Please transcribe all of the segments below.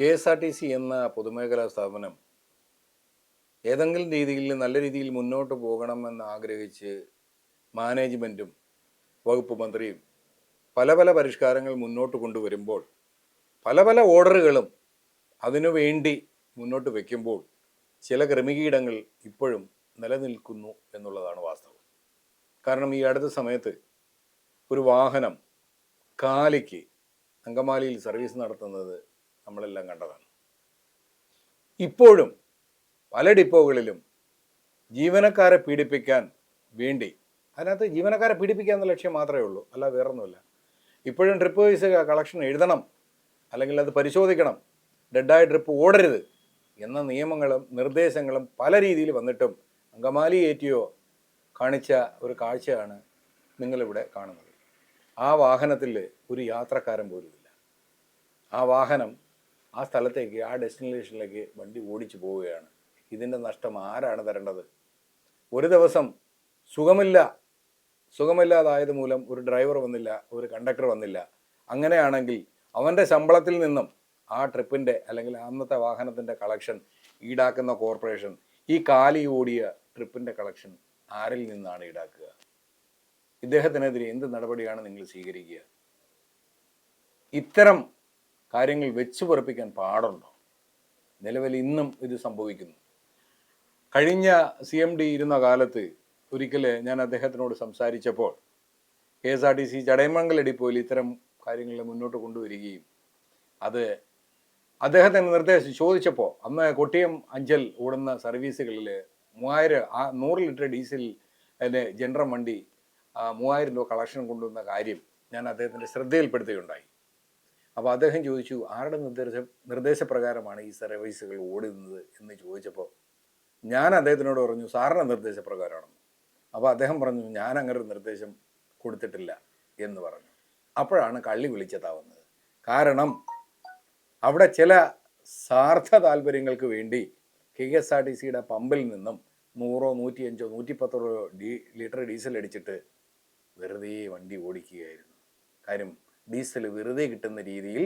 K S R T C എന്ന പൊതുമേഖലാ സ്ഥാപനം ഏതെങ്കിലും രീതിയിൽ നല്ല രീതിയിൽ മുന്നോട്ട് പോകണമെന്ന് ആഗ്രഹിച്ച് മാനേജ്മെന്റും വകുപ്പ് മന്ത്രിയും പല പല പരിഷ്കാരങ്ങൾ മുന്നോട്ട് കൊണ്ടുവരുമ്പോൾ പല പല ഓർഡറുകളും അതിനു വേണ്ടി മുന്നോട്ട് വയ്ക്കുമ്പോൾ ചില ക്രമീകീടങ്ങൾ ഇപ്പോഴും നിലനിൽക്കുന്നു എന്നുള്ളതാണ് വാസ്തവം. കാരണം ഈ അടുത്ത സമയത്ത് ഒരു വാഹനം കാലിക്ക് അങ്കമാലിയിൽ സർവീസ് നടത്തുന്നത് നമ്മളെല്ലാം കണ്ടതാണ്. ഇപ്പോഴും പല ഡിപ്പോകളിലും ജീവനക്കാരെ പീഡിപ്പിക്കാൻ വേണ്ടി അതിനകത്ത് ജീവനക്കാരെ പീഡിപ്പിക്കുക എന്ന ലക്ഷ്യം മാത്രമേ ഉള്ളൂ അല്ല വേറൊന്നുമില്ല. ഇപ്പോഴും ട്രിപ്പ് വൈസ് കളക്ഷൻ എഴുതണം അല്ലെങ്കിൽ അത് പരിശോധിക്കണം. ഡെഡായ ട്രിപ്പ് ഓടരുത് എന്ന നിയമങ്ങളും നിർദ്ദേശങ്ങളും പല രീതിയിൽ വന്നിട്ടും അങ്കമാലി ഏറ്റിയോ കാണിച്ച ഒരു കാഴ്ചയാണ് നിങ്ങളിവിടെ കാണുന്നത്. ആ വാഹനത്തിൽ ഒരു യാത്രക്കാരൻ പോലുമില്ല. ആ വാഹനം ആ സ്ഥലത്തേക്ക് ആ ഡെസ്റ്റിനേഷനിലേക്ക് വണ്ടി ഓടിച്ചു പോവുകയാണ്. ഇതിന്റെ നഷ്ടം ആരാണ് തരേണ്ടത്? ഒരു ദിവസം സുഖമില്ല. സുഖമില്ലാതായത് മൂലം ഒരു ഡ്രൈവർ വന്നില്ല ഒരു കണ്ടക്ടർ വന്നില്ല. അങ്ങനെയാണെങ്കിൽ അവന്റെ ശമ്പളത്തിൽ നിന്നും ആ ട്രിപ്പിന്റെ അല്ലെങ്കിൽ അന്നത്തെ വാഹനത്തിന്റെ കളക്ഷൻ ഈടാക്കുന്ന കോർപ്പറേഷൻ ഈ കാലി ഓടിയ ട്രിപ്പിന്റെ കളക്ഷൻ ആരിൽ നിന്നാണ് ഈടാക്കുക? ഇദ്ദേഹത്തിനെതിരെ എന്ത് നടപടിയാണ് നിങ്ങൾ സ്വീകരിക്കുക? ഇത്തരം കാര്യങ്ങൾ വെച്ച് പറപ്പിക്കാൻ പാടുണ്ടോ? നിലവിൽ ഇന്നും ഇത് സംഭവിക്കുന്നു. കഴിഞ്ഞ സി എം ഡി ഇരുന്ന കാലത്ത് ഒരിക്കൽ ഞാൻ അദ്ദേഹത്തിനോട് സംസാരിച്ചപ്പോൾ K S R T C ചടയമംഗലടി ഡിപ്പോയിൽ ഇത്തരം കാര്യങ്ങൾ മുന്നോട്ട് കൊണ്ടുവരികയും അത് അദ്ദേഹത്തിന് നിർദ്ദേശം ചോദിച്ചപ്പോൾ അന്ന് കൊട്ടിയം അഞ്ചൽ ഓടുന്ന സർവീസുകളിൽ മൂവായിരം ആ നൂറ് ലിറ്റർ ഡീസൽ അതിന്റെ ജനറൽ വണ്ടി മൂവായിരം രൂപ കളക്ഷൻ കൊണ്ടുവന്ന കാര്യം ഞാൻ അദ്ദേഹത്തിന്റെ ശ്രദ്ധയിൽപ്പെടുത്തുകയുണ്ടായി. അപ്പോൾ അദ്ദേഹം ചോദിച്ചു ആരുടെ നിർദ്ദേശ നിർദ്ദേശപ്രകാരമാണ് ഈ സർവീസുകൾ ഓടുന്നത്? എന്ന് ചോദിച്ചപ്പോൾ ഞാൻ അദ്ദേഹത്തിനോട് പറഞ്ഞു സാറിന്റെ നിർദ്ദേശപ്രകാരമാണെന്ന്. അപ്പോൾ അദ്ദേഹം പറഞ്ഞു ഞാൻ അങ്ങനെ ഒരു നിർദ്ദേശം കൊടുത്തിട്ടില്ല എന്ന് പറഞ്ഞു. അപ്പോഴാണ് കള്ളി വിളിച്ചതാവുന്നത്. കാരണം അവിടെ ചില സ്വാർത്ഥ താല്പര്യങ്ങൾക്ക് വേണ്ടി കെ എസ് ആർ ടി സിയുടെ പമ്പിൽ നിന്നും നൂറോ നൂറ്റിയഞ്ചോ നൂറ്റിപ്പത്തോ ഡീ ലിറ്റർ ഡീസൽ അടിച്ചിട്ട് വെറുതെ വണ്ടി ഓടിക്കുകയായിരുന്നു. കാര്യം ഡീസൽ വെറുതെ കിട്ടുന്ന രീതിയിൽ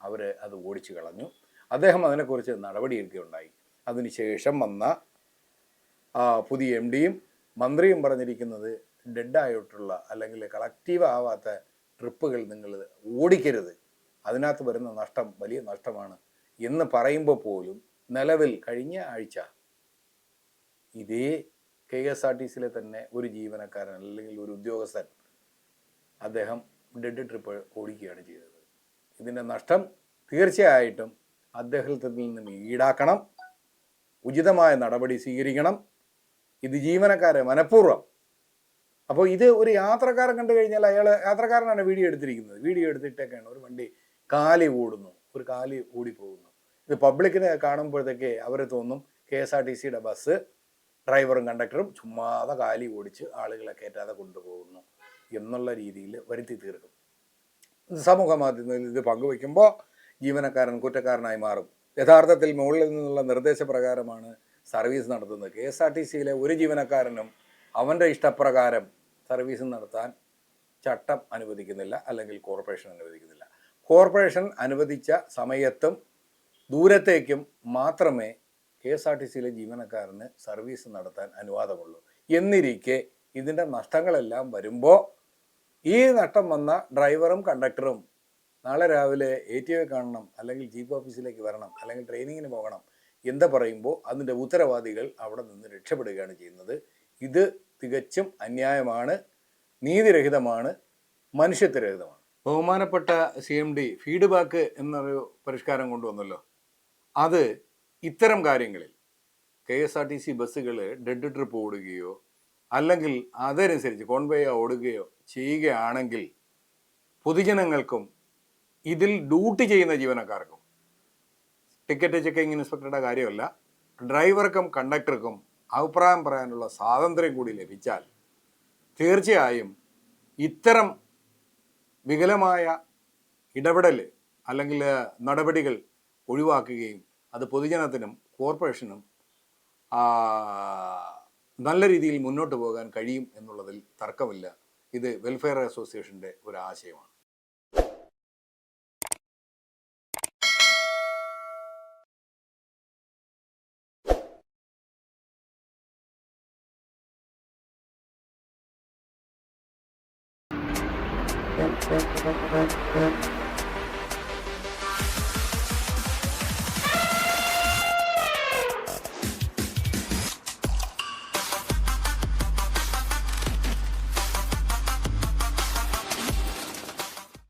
അവർ അത് ഓടിച്ചു കളഞ്ഞു. അദ്ദേഹം അതിനെക്കുറിച്ച് നടപടിയെടുക്കുകയുണ്ടായി. അതിനുശേഷം വന്ന പുതിയ എം ഡിയും മന്ത്രിയും പറഞ്ഞിരിക്കുന്നത് ഡെഡായിട്ടുള്ള അല്ലെങ്കിൽ കളക്റ്റീവ് ആവാത്ത ട്രിപ്പുകൾ നിങ്ങൾ ഓടിക്കരുത്. അതിനകത്ത് വരുന്ന നഷ്ടം വലിയ നഷ്ടമാണ് എന്ന് പറയുമ്പോൾ പോലും നിലവിൽ കഴിഞ്ഞ ആഴ്ച ഇതേ കെ എസ് ആർ ടി സിയിലെ തന്നെ ഒരു ജീവനക്കാരൻ അല്ലെങ്കിൽ ഒരു ഉദ്യോഗസ്ഥൻ അദ്ദേഹം ഡെഡ് ട്രിപ്പ് ഓടിക്കുകയാണ് ചെയ്തത്. ഇതിന്റെ നഷ്ടം തീർച്ചയായിട്ടും അദ്ദേഹത്തിൽ നിന്നും ഈടാക്കണം. ഉചിതമായ നടപടി സ്വീകരിക്കണം. ഇത് ജീവനക്കാരെ മനഃപൂർവം. അപ്പോൾ ഇത് ഒരു യാത്രക്കാരൻ കണ്ടു കഴിഞ്ഞാൽ അയാൾ യാത്രക്കാരനാണ് വീഡിയോ എടുത്തിരിക്കുന്നത്. വീഡിയോ എടുത്തിട്ടൊക്കെയാണ് ഒരു വണ്ടി കാലി ഓടുന്നു. ഒരു കാലി ഓടിപ്പോകുന്നു. ഇത് പബ്ലിക്കിനെ കാണുമ്പോഴത്തേക്ക് അവരെ തോന്നും കെ എസ് ആർ ടി സിയുടെ ബസ് ഡ്രൈവറും കണ്ടക്ടറും ചുമ്മാതെ കാലി ഓടിച്ച് ആളുകളെ കയറ്റാതെ കൊണ്ടുപോകുന്നു. എന്നുള്ള രീതിയിൽ വരുത്തി തീർക്കും. സമൂഹ മാധ്യമങ്ങളിൽ ഇത് പങ്കുവയ്ക്കുമ്പോൾ ജീവനക്കാരൻ കുറ്റക്കാരനായി മാറും. യഥാർത്ഥത്തിൽ മുകളിൽ നിന്നുള്ള നിർദ്ദേശപ്രകാരമാണ് സർവീസ് നടത്തുന്നത്. കെ എസ് ആർ ടി സിയിലെ ഒരു ജീവനക്കാരനും അവന്റെ ഇഷ്ടപ്രകാരം സർവീസ് നടത്താൻ ചട്ടം അനുവദിക്കുന്നില്ല അല്ലെങ്കിൽ കോർപ്പറേഷൻ അനുവദിക്കുന്നില്ല. കോർപ്പറേഷൻ അനുവദിച്ച സമയത്തും ദൂരത്തേക്കും മാത്രമേ കെ എസ് ആർ ടി സിയിലെ ജീവനക്കാരന് സർവീസ് നടത്താൻ അനുവാദമുള്ളൂ. എന്നിരിക്കെ ഇതിന്റെ നഷ്ടങ്ങളെല്ലാം വരുമ്പോൾ ഈ നട്ടം വന്ന ഡ്രൈവറും കണ്ടക്ടറും നാളെ രാവിലെ എ ടി ഒ കാണണം അല്ലെങ്കിൽ ജീപ്പ് ഓഫീസിലേക്ക് വരണം അല്ലെങ്കിൽ ട്രെയിനിങ്ങിന് പോകണം എന്താ പറയുമ്പോൾ അതിന്റെ ഉത്തരവാദികൾ അവിടെ നിന്ന് രക്ഷപ്പെടുകയാണ് ചെയ്യുന്നത്. ഇത് തികച്ചും അന്യായമാണ് നീതിരഹിതമാണ് മനുഷ്യത്വരഹിതമാണ്. ബഹുമാനപ്പെട്ട സി എം ഡി ഫീഡ്ബാക്ക് എന്നൊരു പരിഷ്കാരം കൊണ്ടുവന്നല്ലോ. അത് ഇത്തരം കാര്യങ്ങളിൽ K S R T C ബസ്സുകൾ ഡെഡ് ട്രിപ്പ് ഓടുകയോ അല്ലെങ്കിൽ അതനുസരിച്ച് കോൺവേയോ ഓടുകയോ ചെയ്യുകയാണെങ്കിൽ പൊതുജനങ്ങൾക്കും ഇതിൽ ഡ്യൂട്ടി ചെയ്യുന്ന ജീവനക്കാർക്കും ടിക്കറ്റ് ചെക്കിംഗ് ഇൻസ്പെക്ടറുടെ കാര്യമല്ല ഡ്രൈവർക്കും കണ്ടക്ടർക്കും അഭിപ്രായം പറയാനുള്ള സ്വാതന്ത്ര്യം കൂടി ലഭിച്ചാൽ തീർച്ചയായും ഇത്തരം വികലമായ ഇടപെടൽ അല്ലെങ്കിൽ നടപടികൾ ഒഴിവാക്കുകയും അത് പൊതുജനത്തിനും കോർപ്പറേഷനും നല്ല രീതിയിൽ മുന്നോട്ട് പോകാൻ കഴിയും എന്നുള്ളതിൽ തർക്കമില്ല. ഇത് വെൽഫെയർ അസോസിയേഷന്റെ ഒരു ആശയമാണ് Thank you.